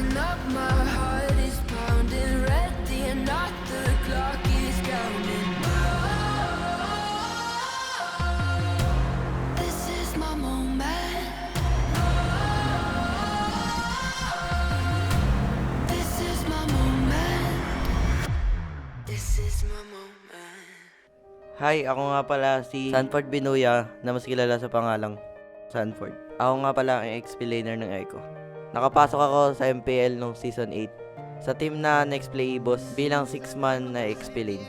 Lifting up my heart is pounding Ready or not, clock is counting. Oh, this is my moment. This is my moment. This is my moment. Hi, ako nga pala si Sanford Binuya na mas kilala sa pangalang Sanford. Ako nga pala ang explainer ng Echo. Nakapasok ako sa MPL nung season 8 sa team na Next Play Boss bilang 6-man na explain.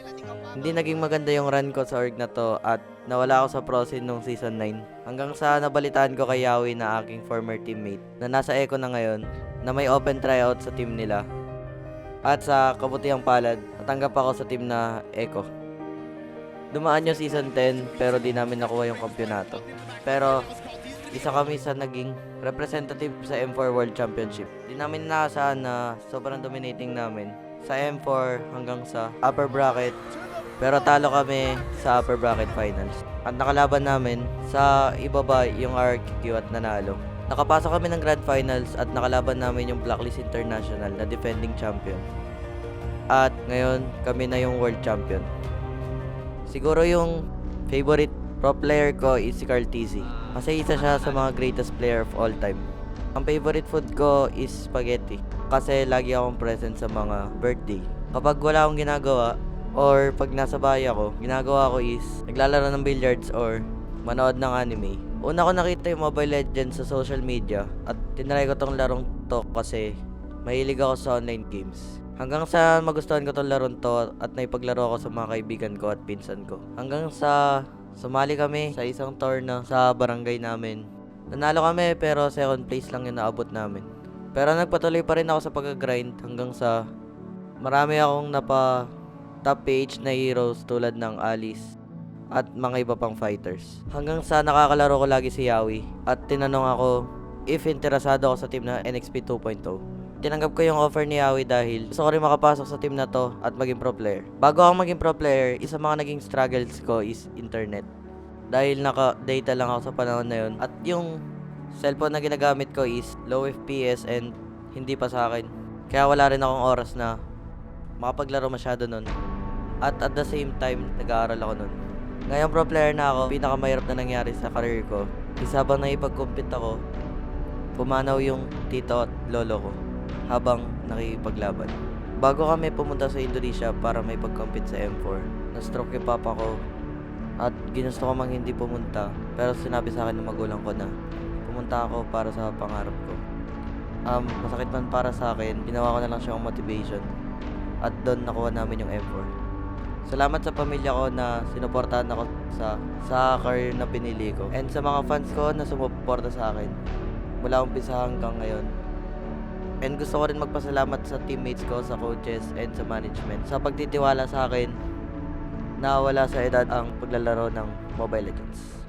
Hindi naging maganda yung run ko sa org na to at nawala ako sa prosin nung season 9. Hanggang sa nabalitaan ko kay Yawi na aking former teammate na nasa Echo na ngayon na may open tryout sa team nila. At sa kabutihang palad, natanggap ako sa team na Echo. Dumaan yung season 10 pero di namin nakuha yung kampyonato. Pero isa kami sa naging representative sa M4 World Championship. Di namin naasahan na sobrang dominating namin sa M4 hanggang sa upper bracket. Pero talo kami sa upper bracket finals. At nakalaban namin sa ibaba yung RQQ at nanalo. Nakapasok kami ng grand finals at nakalaban namin yung Blacklist International na defending champion. At ngayon, kami na yung world champion. Siguro yung favorite pro player ko is si Carl Tizzy. Kasi isa siya sa mga greatest player of all time. Ang favorite food ko is spaghetti. Kasi lagi akong present sa mga birthday. Kapag wala akong ginagawa, or pag nasa bahay ako, ginagawa ko is naglalaro ng billiards or manood ng anime. Una ko nakita yung Mobile Legends sa social media at tinry ko tong larong to kasi mahilig ako sa online games. Hanggang sa magustuhan ko tong laron to at naipaglaro ako sa mga kaibigan ko at pinsan ko. Hanggang sa sumali kami sa isang tour na sa barangay namin. Nanalo kami pero second place lang yung naabot namin. Pero nagpatuloy pa rin ako sa pag-grind hanggang sa marami akong napa top page na heroes tulad ng Alice at mga iba pang fighters. Hanggang sa nakakalaro ko lagi si Yawi at tinanong ako if interesado ako sa team na NXP 2.0. Tinanggap ko yung offer ni Yawi dahil gusto ko rin makapasok sa team na to at maging pro player. Bago ako maging pro player, isa mga naging struggles ko is internet. Dahil naka-data lang ako sa panahon na yun. At yung cellphone na ginagamit ko is low FPS and hindi pa sa akin. Kaya wala rin akong oras na makapaglaro masyado nun. At at the same time, nag-aaral ako nun. Ngayon pro player na ako, pinakamahirap na nangyari sa career ko. Is habang naipag-compete ako, pumanaw yung tito at lolo ko habang nakikipaglaban. Bago kami pumunta sa Indonesia para may pag-compete sa M4, na-stroke yung papa ko at ginusto ko mang hindi pumunta pero sinabi sa akin ng magulang ko na pumunta ako para sa pangarap ko. Um, masakit man para sa akin, ginawa ko na lang siyang motivation at doon nakuha namin yung M4. Salamat sa pamilya ko na sinuportahan ako sa sa career na pinili ko. And sa mga fans ko na sumuporta sa akin mula umpisa hanggang ngayon. And gusto ko rin magpasalamat sa teammates ko, sa coaches, and sa management sa pagtitiwala sa akin na wala sa edad ang paglalaro ng Mobile Legends.